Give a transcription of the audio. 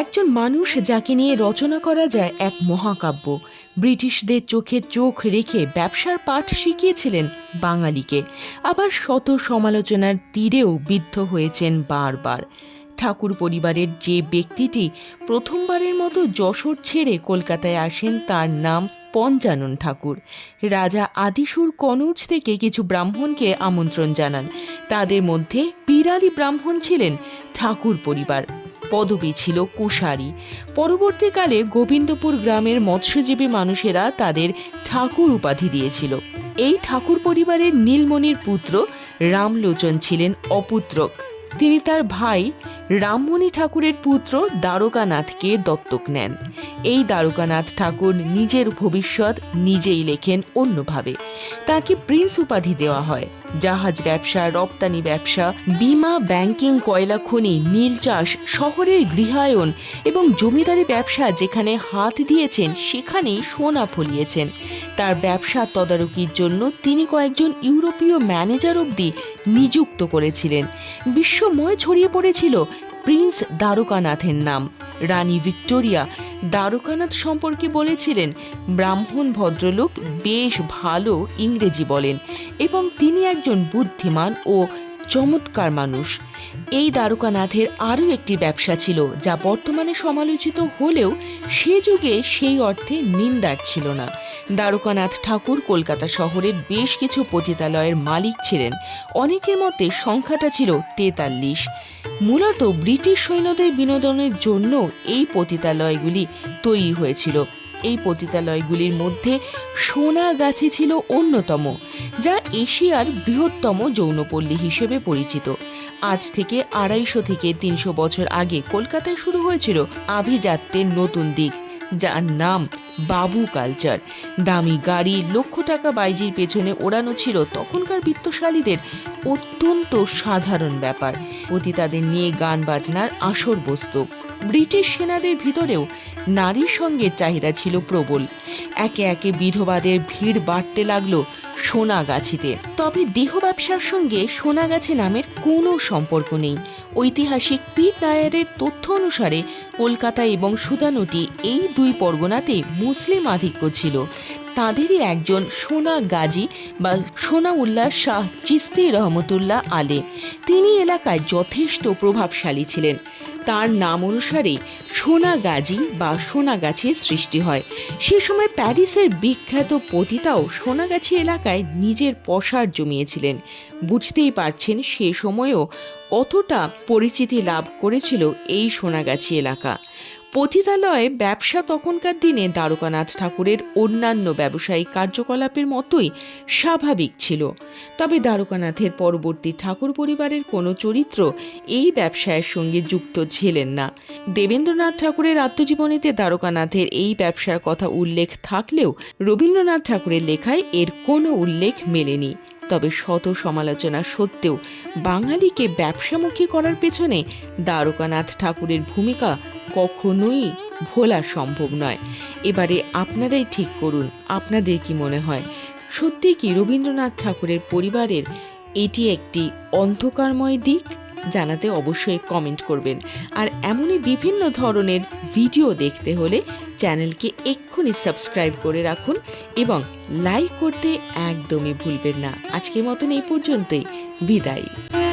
একজন মানুষ যাকে নিয়ে রচনা করা যায় এক মহাকাব্য। ব্রিটিশদের চোখে চোখ রেখে ব্যবসার পাঠ শিখিয়েছিলেন বাঙালিকে। আবার শত সমালোচনার তীরেও বিদ্ধ হয়েছেন বারবার। ঠাকুর পরিবারের যে ব্যক্তিটি প্রথমবারের মতো যশোর ছেড়ে কলকাতায় আসেন, তার নাম পঞ্চানন ঠাকুর। রাজা আদিসুর কনৌজ থেকে কিছু ব্রাহ্মণকে আমন্ত্রণ জানান। তাদের মধ্যে বিরালি ব্রাহ্মণ ছিলেন ঠাকুর পরিবার। পদবী ছিল কুশারি। পরবর্তীকালে গোবিন্দপুর গ্রামের মৎস্যজীবী মানুষেরা তাদের ঠাকুর উপাধি দিয়েছিল। এই ঠাকুর পরিবারের নীলমণির পুত্র রামলোচন ছিলেন অপুত্রক তিনি তার ভাই রামমণি ঠাকুরের পুত্র দ্বারকানাথকে দত্তক নেন। এই দ্বারকানাথ ঠাকুর নিজের ভবিষ্যৎ নিজেই লেখেন অন্যভাবে। তাকে প্রিন্স উপাধি দেওয়া হয়। জাহাজ ব্যবসা, রপ্তানি ব্যবসা, বিমা, ব্যাংকিং, কয়লা খনি, নীল চাষ, শহরের গৃহায়ন এবং জমিদারি ব্যবসা যেখানে হাত দিয়েছেন সেখানেই সোনা ফলিয়েছেন। তার ব্যবসা তদারকির জন্য তিনি কয়েকজন ইউরোপীয় ম্যানেজার অবধি নিযুক্ত করেছিলেন। বিশ্বময় ছড়িয়ে পড়েছিল প্রিন্স দ্বারকানাথের নাম। রানী ভিক্টোরিয়া দ্বারকানাথ সম্পর্কে বলেছিলেন, ব্রাহ্মণ ভদ্রলোক বেশ ভালো ইংরেজি বলেন এবং তিনি একজন বুদ্ধিমান ও চমৎকার মানুষ। এই দ্বারকানাথের আরও একটি ব্যবসা ছিল, যা বর্তমানে সমালোচিত হলেও সে যুগে সেই অর্থে নিন্দার ছিল না। দ্বারকানাথ ঠাকুর কলকাতা শহরের বেশ কিছু পতিতালয়ের মালিক ছিলেন। অনেকের মতে সংখ্যাটা ছিল তেতাল্লিশ। মূলত ব্রিটিশ সৈন্যদের বিনোদনের জন্য এই পতিতালয়গুলি তৈরি হয়েছিল। এই পতিতালয়গুলির মধ্যে সোনাগাছি ছিল অন্যতম, যা এশিয়ার বৃহত্তম যৌনপল্লী হিসেবে পরিচিত। আজ থেকে আড়াইশো থেকে তিনশো বছর আগে কলকাতায় শুরু হয়েছিল আভিজাত্যের নতুন দিক। যার নাম বাবু কালচার। দামি গাড়ি, লক্ষ টাকা বাইজির পেছনে ওড়ানো ছিল তখনকার বৃত্তশালীদের অত্যন্ত সাধারণ ব্যাপার। পতিতাদের নিয়ে গান বাজনার আসর বস্তু। ব্রিটিশ সেনাদের ভিতরেও নারীর সঙ্গে চাহিদা ছিল প্রবল। একে একে বিধবাদের ভিড় বাড়তে লাগল সোনাগাছিতে। তবে দেহ ব্যবসার সঙ্গে সোনাগাছি নামের কোনো সম্পর্ক নেই। ঐতিহাসিক পিট নায়ারের তথ্য অনুসারে কলকাতা এবং সুদানুটি এই দুই পরগনাতে মুসলিম আধিক্য ছিল। তাঁদেরই একজন সোনা গাজী বা সোনা উল্লাহ শাহ চিস্তি রহমতুল্লাহ আলে। তিনি এলাকায় যথেষ্ট প্রভাবশালী ছিলেন। তার নাম অনুসারে সোনাগাজী বা সোনাগাছির সৃষ্টি হয়। সে সময় প্যারিসের বিখ্যাত পতিতাও সোনাগাছি এলাকায় নিজের পসার জমিয়েছিলেন। বুঝতেই পারছেন সে সময়েও কতটা পরিচিতি লাভ করেছিল এই সোনাগাছি এলাকা। পতিতালয়ে ব্যবসা তখনকার দিনে দ্বারকানাথ ঠাকুরের অন্যান্য ব্যবসায়িক কার্যকলাপের মতোই স্বাভাবিক ছিল। তবে দ্বারকানাথের পরবর্তী ঠাকুর পরিবারের কোনো চরিত্র এই ব্যবসায়ের সঙ্গে যুক্ত ছিলেন না। দেবেন্দ্রনাথ ঠাকুরের আত্মজীবনীতে দ্বারকানাথের এই ব্যবসার কথা উল্লেখ থাকলেও রবীন্দ্রনাথ ঠাকুরের লেখায় এর কোনো উল্লেখ মেলেনি। তবে শত সমালোচনা সত্ত্বেও বাঙালিকে ব্যবসামুখী করার পেছনে দ্বারকানাথ ঠাকুরের ভূমিকা কখনোই ভোলা সম্ভব নয়। এবারে আপনারাই ঠিক করুন, আপনাদের কি মনে হয়? সত্যি কি রবীন্দ্রনাথ ঠাকুরের পরিবারের এটি একটি অন্ধকারময় দিক? জানাতে অবশ্যই কমেন্ট করবেন। আর এমনই বিভিন্ন ধরনের ভিডিও দেখতে হলে চ্যানেলকে এক্ষুনি সাবস্ক্রাইব করে রাখুন এবং লাইক করতে একদমই ভুলবেন না। আজকের মতন এই পর্যন্তই। বিদায়।